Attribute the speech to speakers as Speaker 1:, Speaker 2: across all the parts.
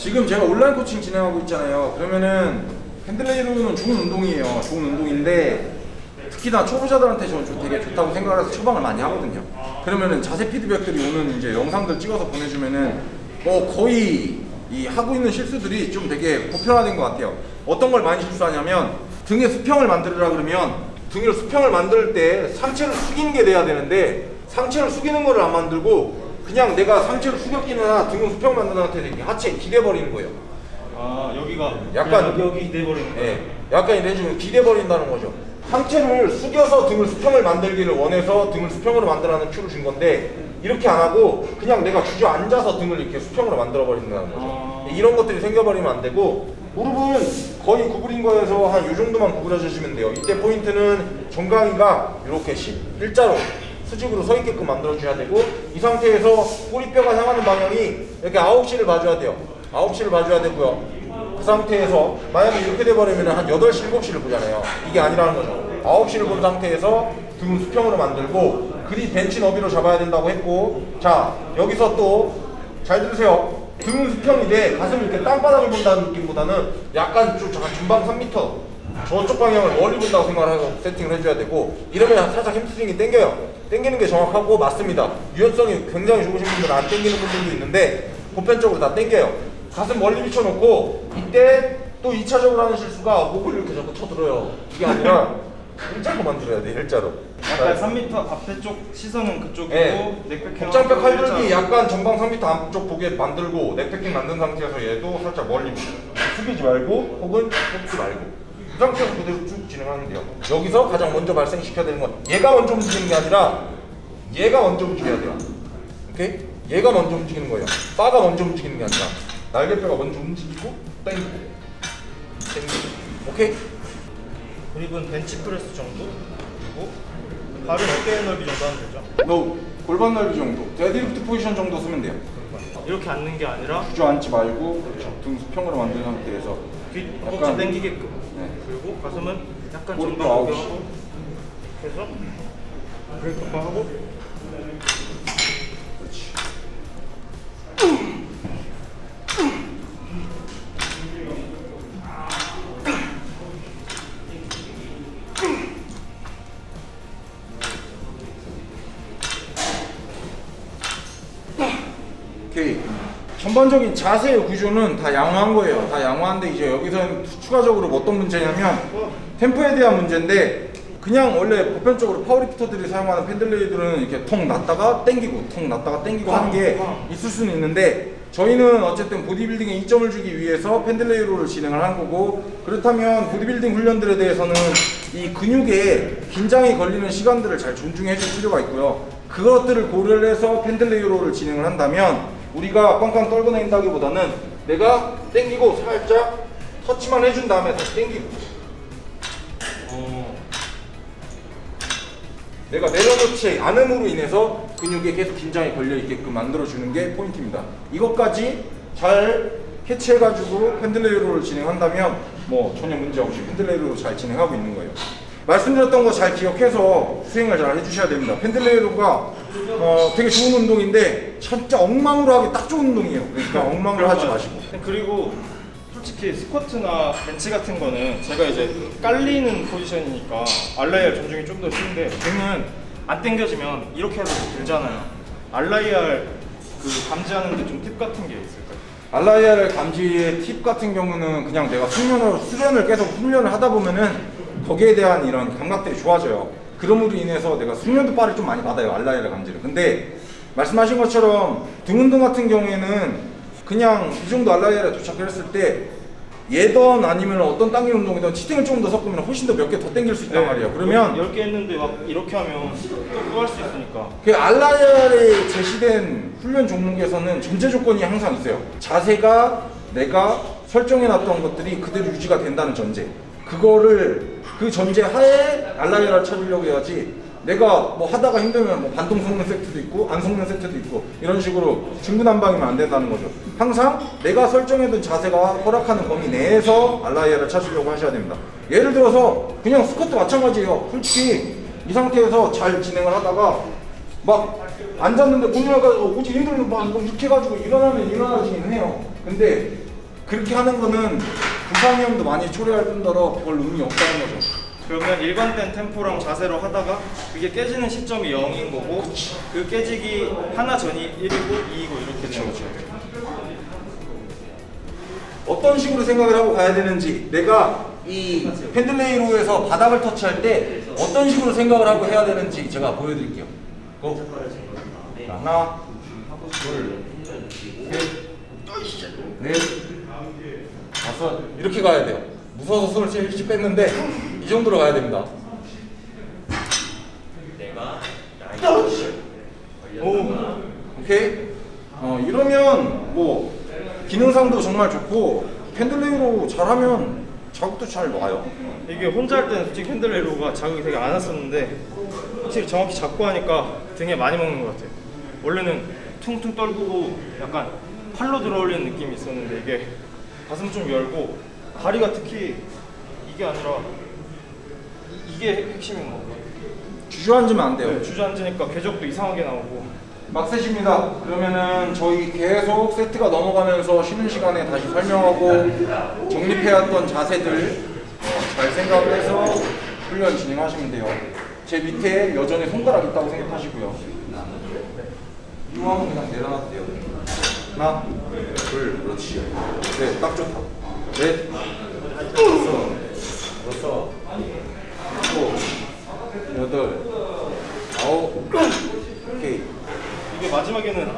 Speaker 1: 지금 제가 온라인 코칭 진행하고 있잖아요. 그러면은 팬들레이로는 좋은 운동이에요. 좋은 운동인데 특히나 초보자들한테 저는 좀 되게 좋다고 생각해서 처방을 많이 하거든요. 그러면은 자세 피드백들이 오는 이제 영상들 찍어서 보내주면은 뭐 거의 이 하고 있는 실수들이 좀 되게 보편화된 것 같아요. 어떤 걸 많이 실수하냐면 등에 수평을 만들으라 그러면 등에 수평을 만들 때 상체를 숙이는 게 돼야 되는데 상체를 숙이는 거를 안 만들고 그냥 내가 상체를 숙였기는 하나 등은 수평 만든 상태에서 이렇게 하체에 기대 버리는 거예요.
Speaker 2: 아 여기가
Speaker 1: 약간-
Speaker 2: 여기 여기 돼버리는 거예요.
Speaker 1: 예, 약간 이런 식으로 기대 버린다는 거죠. 상체를 숙여서 등을 수평을 만들기를 원해서 등을 수평으로 만들라는 큐를 준 건데 이렇게 안 하고 그냥 내가 주저앉아서 등을 이렇게 수평으로 만들어 버린다는 거죠.
Speaker 2: 아.
Speaker 1: 이런 것들이 생겨버리면 안 되고 무릎은 거의 구부린 거에서 한 이 정도만 구부려 주시면 돼요. 이때 포인트는 정강이가 이렇게 11자로 수직으로 서 있게끔 만들어 줘야 되고 이 상태에서 꼬리뼈가 향하는 방향이 이렇게 9시를 봐줘야 돼요. 9시를 봐줘야 되고요. 그 상태에서 만약에 이렇게 돼버리면 한 8시, 7시를 보잖아요. 이게 아니라는 거죠. 9시를 본 상태에서 등을 수평으로 만들고 그립 벤치 너비로 잡아야 된다고 했고 자 여기서 또 잘 들으세요. 등은 수평이 돼 가슴을 이렇게 땅바닥을 본다는 느낌보다는 약간 좀 잠깐 중방 3m 저쪽 방향을 멀리 본다고 생각하고 세팅을 해줘야 되고 이러면 살짝 햄스트링이 당겨요. 당기는 게 정확하고 맞습니다. 유연성이 굉장히 좋으신 분들은 안 당기는 분들도 있는데 보편적으로 다 당겨요. 가슴 멀리 비춰놓고 이때 또 2차적으로 하는 실수가 목을 이렇게 자꾸 쳐들어요. 이게 아니라 일자로 만들어야 돼 일자로.
Speaker 2: 약간 3m 앞에 쪽 시선은 그쪽이고
Speaker 1: 네. 복장백 칼들기 약간 전방 3m 앞쪽 보게 만들고 넥패킹 만든 상태에서 얘도 살짝 멀리 숙이지 말고 혹은 꺾지 말고 이 상태에서 그대로 쭉 진행하면 돼요. 여기서 가장 먼저 발생시켜야 되는 건 얘가 먼저 움직이는 게 아니라 얘가 먼저 움직여야 돼요. 오케이? 얘가 먼저 움직이는 거예요. 바가 먼저 움직이는 게 아니라 날개뼈가 먼저 움직이고 땡기고. 땡기고. 오케이?
Speaker 2: 그립은 벤치프레스 정도? 그리고 발은 어깨 넓이 정도 하면 되죠.
Speaker 1: 너 골반 넓이 정도. 데드리프트 포지션 정도 쓰면 돼요.
Speaker 2: 이렇게 앉는 게 아니라
Speaker 1: 주저앉지 말고 등 수평으로 만든 상태에서
Speaker 2: 뒷
Speaker 1: 약간-
Speaker 2: 허벅지 당기게끔.
Speaker 1: 네.
Speaker 2: 그리고 가슴은 약간 오게
Speaker 1: 시.
Speaker 2: 하고 해서 브레이크 하고
Speaker 1: 전반적인 자세의 구조는 다 양호한 거예요. 다 양호한데 이제 여기서는 추가적으로 뭐 어떤 문제냐면 템포에 대한 문제인데 그냥 원래 보편적으로 파워리프터들이 사용하는 팬들레이들은 이렇게 통 났다가 땡기고 통 났다가 땡기고 하는 게 있을 수는 있는데 저희는 어쨌든 보디빌딩에 이점을 주기 위해서 팬들레이로를 진행을 한 거고 그렇다면 보디빌딩 훈련들에 대해서는 이 근육에 긴장이 걸리는 시간들을 잘 존중해 줄 필요가 있고요. 그것들을 고려를 해서 팬들레이로를 진행을 한다면 우리가 꽝꽝 떨고 다닌다기보다는 내가 땡기고 살짝 터치만 해준 다음에 다시 땡기고
Speaker 2: 어,
Speaker 1: 내가 내려놓지 않음으로 인해서 근육에 계속 긴장이 걸려 있게끔 만들어주는 게 포인트입니다. 이것까지 잘 캐치해가지고 펜들레이로를 진행한다면 뭐 전혀 문제 없이 펜들레이로로 잘 진행하고 있는 거예요. 말씀드렸던 거 잘 기억해서 수행을 잘 해주셔야 됩니다. 펜들레이로가 어, 되게 좋은 운동인데 진짜 엉망으로 하기 딱 좋은 운동이에요. 그러니까 엉망으로 하지 마시고.
Speaker 2: 그리고 솔직히 스쿼트나 벤치 같은 거는 제가 이제 깔리는 포지션이니까 알라이알 존중이 좀 더 쉬운데 등은 안 당겨지면 이렇게 해도 들잖아요. 알라이알 그 감지하는데 좀 팁 같은 게 있을까요?
Speaker 1: 알라이아를 감지의 팁 같은 경우는 그냥 내가 수련을, 수련을 계속 훈련을 하다 보면은 거기에 대한 이런 감각들이 좋아져요. 그럼으로 인해서 내가 숙련도 빠를 좀 많이 받아요. 알라이아를 감지를. 근데 말씀하신 것처럼 등 운동 같은 경우에는 그냥 이 정도 알라이아를 도착을 했을 때 예던 아니면 어떤 당기는 운동이든 치팅을 조금 더 섞으면 훨씬 더 몇 개 더 당길 수 있단 말이에요. 그러면
Speaker 2: 10개 했는데 막 이렇게 하면 또할수 있으니까
Speaker 1: 그 알라이알에 제시된 훈련 종목에서는 전제 조건이 항상 있어요. 자세가 내가 설정해 놨던 것들이 그대로 유지가 된다는 전제. 그거를 그 전제 하에 알라이알을 찾으려고 해야지 내가 뭐 하다가 힘들면 뭐 반동 속는 세트도 있고 안 속는 세트도 있고 이런 식으로 중구난방이면 안 된다는 거죠. 항상 내가 설정해둔 자세가 허락하는 범위 내에서 알라이알을 찾으려고 하셔야 됩니다. 예를 들어서 그냥 스쿼트 마찬가지예요. 솔직히 이 상태에서 잘 진행을 하다가 막 앉았는데 공유해가지고 굳이 힘들면 막 이렇게 해가지고 일어나면 일어나지긴 해요. 근데 그렇게 하는 거는 부상형도 많이 초래할 뿐더러 별 의미 없다는 거죠.
Speaker 2: 그러면 일관된 템포랑 자세로 하다가 그게 깨지는 시점이 0인 거고 그 깨지기 하나 전이 1이고 2이고 이렇게 되는 거죠.
Speaker 1: 어떤 식으로 생각을 하고 가야 되는지 내가 이 펜들레이로에서 바닥을 터치할 때 어떤 식으로 생각을 하고 해야 되는지 제가 보여드릴게요. 고. 자, 하나, 둘, 셋, 넷, 다섯 이렇게 가야 돼요. 무서워서 손을 찔씩 뺐는데 이 정도로 가야 됩니다. 오, 오케이. 어 이러면 뭐 기능상도 정말 좋고 펜들레이로 잘하면 자국도 잘 와요.
Speaker 2: 이게 혼자 할 때는 솔직히 핸들레로가 자극이 되게 안 왔었는데 확실히 정확히 잡고 하니까 등에 많이 먹는 것 같아요. 원래는 퉁퉁 떨고 약간 팔로 들어올리는 느낌이 있었는데 이게 가슴 좀 열고 다리가 특히 이게 아니라 이- 이게 핵심인 것 같아요.
Speaker 1: 주저앉으면 안 돼요.
Speaker 2: 네, 주저앉으니까 궤적도 이상하게 나오고
Speaker 1: 막셋입니다. 그러면은 저희 계속 세트가 넘어가면서 쉬는 시간에 다시 설명하고 정립해왔던 자세들 잘 생각을 해서 훈련 진행하시면 돼요. 제 밑에 여전히 손가락 있다고 생각하시고요. 이왕은 그냥 내려놔도 돼요. 하나, 둘, 그렇지. 네, 딱 좋다. 넷, 다섯, 여섯, 일곱, 여덟, 아홉, 오케이.
Speaker 2: 이게 마지막에는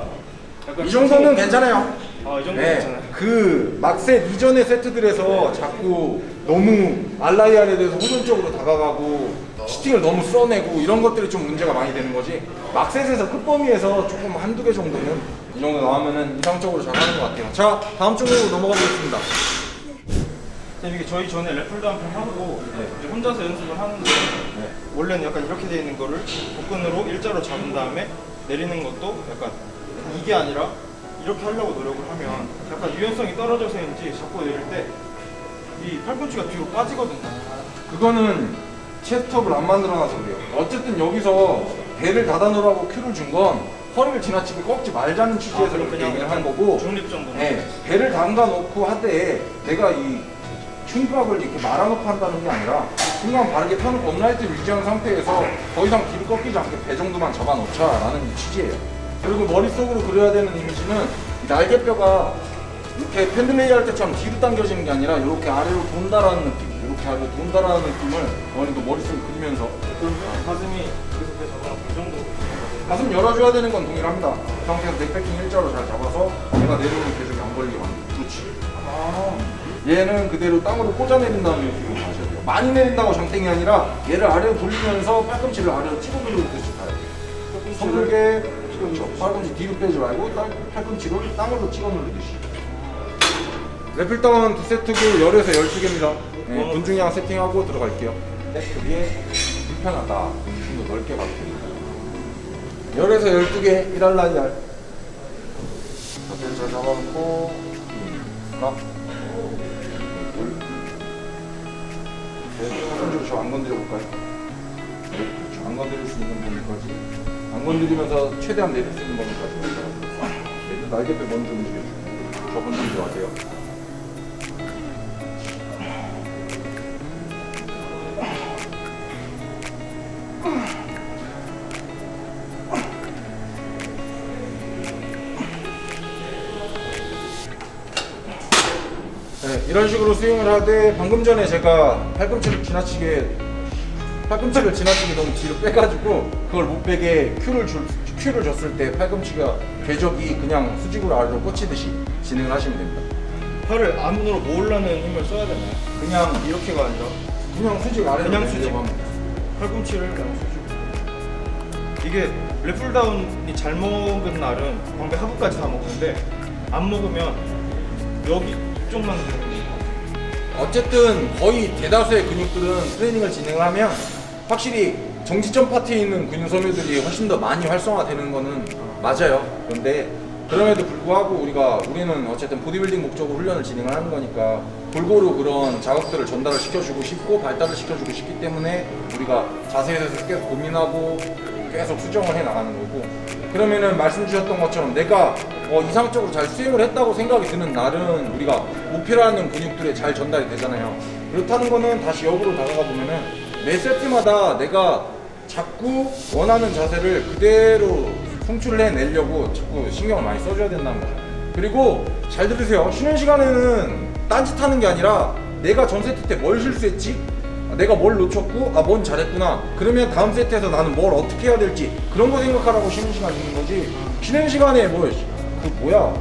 Speaker 2: 약간
Speaker 1: 이 정도는 괜찮아요.
Speaker 2: 아, 이 정도
Speaker 1: 네,
Speaker 2: 괜찮아요.
Speaker 1: 그 막셋 이전의 세트들에서 자꾸 너무 알라이알에 대해서 호전적으로 다가가고 치팅을 너무 써내고 이런 것들이 좀 문제가 많이 되는 거지. 막셋에서 끝범위에서 조금 한두 개 정도는 이 정도 나오면은 이상적으로 잘 하는 것 같아요. 자, 다음 쪽으로 넘어가 보겠습니다.
Speaker 2: 선생님 이게 저희 전에 래플도 한판 하고 이제 혼자서 연습을 하는데
Speaker 1: 네.
Speaker 2: 원래는 약간 이렇게 돼 있는 거를 복근으로 일자로 잡은 다음에 내리는 것도 약간 이게 아니라 이렇게 하려고 노력을 하면 약간 유연성이 떨어져서인지 자꾸 내릴 때 이 팔꿈치가 뒤로 빠지거든요.
Speaker 1: 그거는 체스트업을 안 만들어놔서 그래요. 어쨌든 여기서 배를 닫아놓으라고 큐를 준 건 허리를 지나치게 꺾지 말자는 취지에서
Speaker 2: 그럼
Speaker 1: 그렇게 얘기를 한 거고
Speaker 2: 중립 정도.
Speaker 1: 네, 배를 담가 놓고 하되 내가 이 흉곽을 이렇게 말아놓고 한다는 게 아니라 중간 바르게 펴놓고 업라이트를 유지한 상태에서 더 이상 뒤로 꺾이지 않게 배 정도만 잡아놓자라는 이 취지예요. 그리고 머릿속으로 그려야 되는 이미지는 날개뼈가 이렇게 펜들레이 할 때처럼 뒤로 당겨지는 게 아니라 이렇게 아래로 돈다라는 느낌, 이렇게 아래로 돈다라는 느낌을 어머니도 머릿속에 그리면서
Speaker 2: 가슴이 계속 배 잡아놓고 이 정도.
Speaker 1: 가슴 열어줘야 되는 건 동일합니다. 그 상태에서 넥패킹 일자로 잘 잡아서 내가 내려오는 궤적이 안 걸리게 만들고 그렇지. 얘는 그대로 땅으로 꽂아 내린 다음에 이렇게 하셔야 돼요. 많이 내린다고 장땡이 아니라 얘를 아래로 돌리면서 팔꿈치를 아래로 치고 누르듯이 가야 돼요. 손목에 그렇죠. 팔꿈치 뒤로 빼지 말고 땅- 팔꿈치를 땅으로 찍어 누르듯이. 래플다운 두 세트고 열에서 12개입니다. 네, 분중량 세팅하고 들어갈게요. 그게 불편하다. 좀 더 넓게 가도 됩니다. 열에서 12개 1알라이알 자세를 잘 잡아놓고 하나 손으로 저안 건드려 볼까요? 네. 안 건드릴 수 있는 범위까지 안 건드리면서 최대한 내릴 수 있는 범위까지 네, 날개뼈 먼저 움직여주고 저 건드리지 마세요 네, 이런 식으로 스윙을 하되 방금 전에 제가 팔꿈치를 지나치게 팔꿈치를 지나치게 너무 뒤로 빼가지고 그걸 못 빼게 큐를 줄 큐를 줬을 때 팔꿈치가 궤적이 그냥 수직으로 아래로 꽂히듯이 진행을 하시면 됩니다.
Speaker 2: 팔을 안으로 모으려는 힘을 써야 되나요?
Speaker 1: 그냥
Speaker 2: 이렇게가 아니라
Speaker 1: 그냥 수직 아래로
Speaker 2: 그냥 수직.
Speaker 1: 하면
Speaker 2: 팔꿈치를 그냥 수직. 이게 래플다운이 잘 먹은 날은 광배 하부까지 다 먹는데 안 먹으면 여기 거예요.
Speaker 1: 어쨌든 거의 대다수의 근육들은 트레이닝을 진행하면 확실히 정지점 파트에 있는 근육 섬유들이 훨씬 더 많이 활성화되는 거는 맞아요. 그런데 그럼에도 불구하고 우리가 우리는 어쨌든 보디빌딩 목적으로 훈련을 진행을 하는 거니까 골고루 그런 자극들을 전달을 시켜주고 싶고 발달을 시켜주고 싶기 때문에 우리가 자세에 대해서 계속 고민하고 계속 수정을 해 나가는 거고 그러면은 말씀 주셨던 것처럼 내가 어, 이상적으로 잘 수행을 했다고 생각이 드는 날은 우리가 목표라는 근육들에 잘 전달이 되잖아요. 그렇다는 거는 다시 역으로 다가가 보면은 매 세트마다 내가 자꾸 원하는 자세를 그대로 송출을 해내려고 자꾸 신경을 많이 써줘야 된다는 거죠. 그리고 잘 들으세요. 쉬는 시간에는 딴짓하는 게 아니라 내가 전 세트 때 뭘 실수했지? 아, 내가 뭘 놓쳤고 아 뭔 잘했구나. 그러면 다음 세트에서 나는 뭘 어떻게 해야 될지 그런 거 생각하라고 쉬는 시간 있는 거지. 쉬는 시간에 뭐그 뭐야?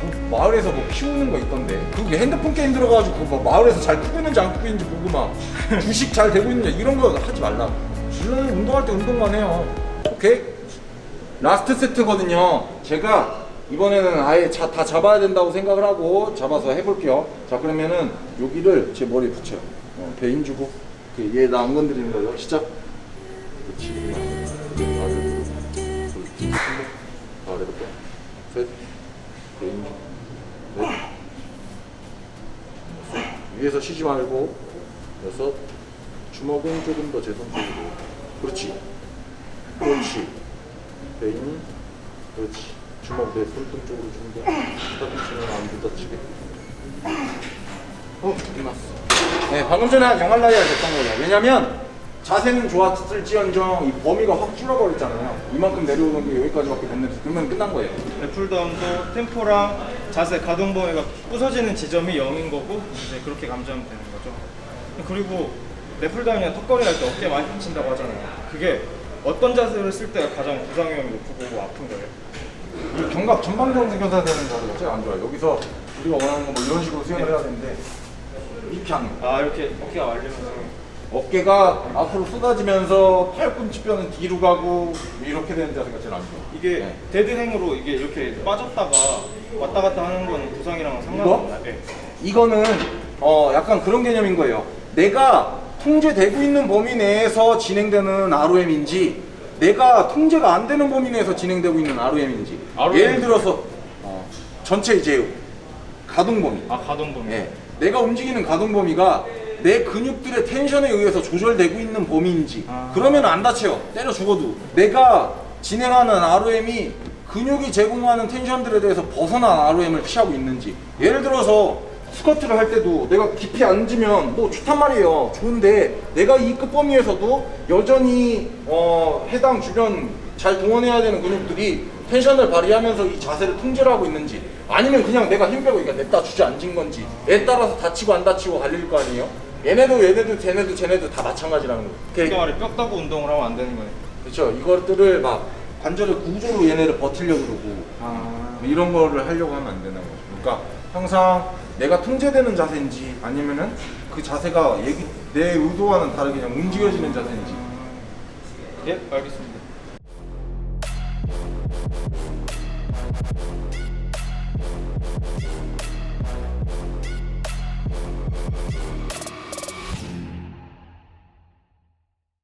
Speaker 1: 그 마을에서 뭐 키우는 거 있던데 그게 핸드폰 게임 들어가지고 그거 뭐 마을에서 잘 크고 있는지 안 크고 있는지 보고 막 주식 잘 되고 있는지 이런 거 하지 말라. 물론 운동할 때 운동만 해요. 오케이? 라스트 세트거든요. 제가 이번에는 아예 자, 다 잡아야 된다고 생각을 하고 잡아서 해볼게요. 자 그러면은 여기를 제 머리에 붙여요. 어, 배 힘주고 얘나 안 건드리는 거죠. 시작. 그렇지. 위에서 쉬지 말고 여섯. 주먹은 조금 더 제 손 쪽으로. 그렇지. 그렇지. 베인 그렇지 주먹 내 손등 쪽으로 거 스타트치는 안 부딪히게 어 끝났어 네 방금 전에 한 영알라이아 됐던 거예요 왜냐면 자세는 좋았을지언정 이 범위가 확 줄어버렸잖아요 이만큼 내려오는 게 여기까지밖에 못 내려서 그러면 끝난 거예요
Speaker 2: 랩풀다운도 템포랑 자세 가동 범위가 부서지는 지점이 0인 거고 이제 그렇게 감지하면 되는 거죠. 그리고 랩풀다운이나 턱걸이 할 때 어깨 많이 다친다고 하잖아요. 그게 어떤 자세를 쓸 때가 가장 부상 위험이 높고 아픈 거예요?
Speaker 1: 이 견갑 전방정 생겨서 되는 제일 안 좋아요 여기서 우리가 원하는 건 뭐 이런 식으로 수행을 해야 되는데 이렇게 하는 거예요
Speaker 2: 아 이렇게 어깨가 말리면서
Speaker 1: 어깨가 앞으로 쏟아지면서 팔꿈치뼈는 뒤로 가고 이렇게 되는 자세가 제일 안 좋아요
Speaker 2: 이게
Speaker 1: 네.
Speaker 2: 데드행으로 이게 이렇게 빠졌다가 왔다 갔다 하는 건 부상이랑
Speaker 1: 이거?
Speaker 2: 없나요? 네.
Speaker 1: 이거는 어 약간 그런 개념인 거예요. 내가 통제되고 있는 범위 내에서 진행되는 ROM인지 내가 통제가 안 되는 범위 내에서 진행되고 있는 ROM인지
Speaker 2: ROM.
Speaker 1: 예를 들어서 어, 전체 이제 가동 범위
Speaker 2: 아 가동 범위.
Speaker 1: 예. 내가 움직이는 가동 범위가 내 근육들의 텐션에 의해서 조절되고 있는 범위인지
Speaker 2: 아.
Speaker 1: 그러면 안 다쳐요. 때려 죽어도. 내가 진행하는 ROM이 근육이 제공하는 텐션들에 대해서 벗어난 ROM을 취하고 있는지. 예를 들어서 스쿼트를 할 때도 내가 깊이 앉으면 뭐 좋단 말이에요. 좋은데 내가 이 끝범위에서도 여전히 어, 해당 주변 잘 동원해야 되는 근육들이 텐션을 발휘하면서 이 자세를 통제를 하고 있는지 아니면 그냥 내가 힘 빼고 그러니까 냅다 주저앉은 건지 얘에 따라서 다치고 안 다치고 갈릴 거 아니에요? 얘네도 얘네도 쟤네도 쟤네도 다 마찬가지라는 거예요.
Speaker 2: 그러니까 말이 뼈 따고 운동을 하면 안 되는 거예요.
Speaker 1: 그렇죠. 이것들을 막 관절의 구조로 얘네를 버티려고 그러고
Speaker 2: 아.
Speaker 1: 뭐 이런 거를 하려고 하면 안 되는 거죠. 그러니까 항상 내가 통제되는 자세인지 아니면은 그 자세가 얘기, 내 의도와는 다르게 그냥 움직여지는 자세인지
Speaker 2: 예, 알겠습니다.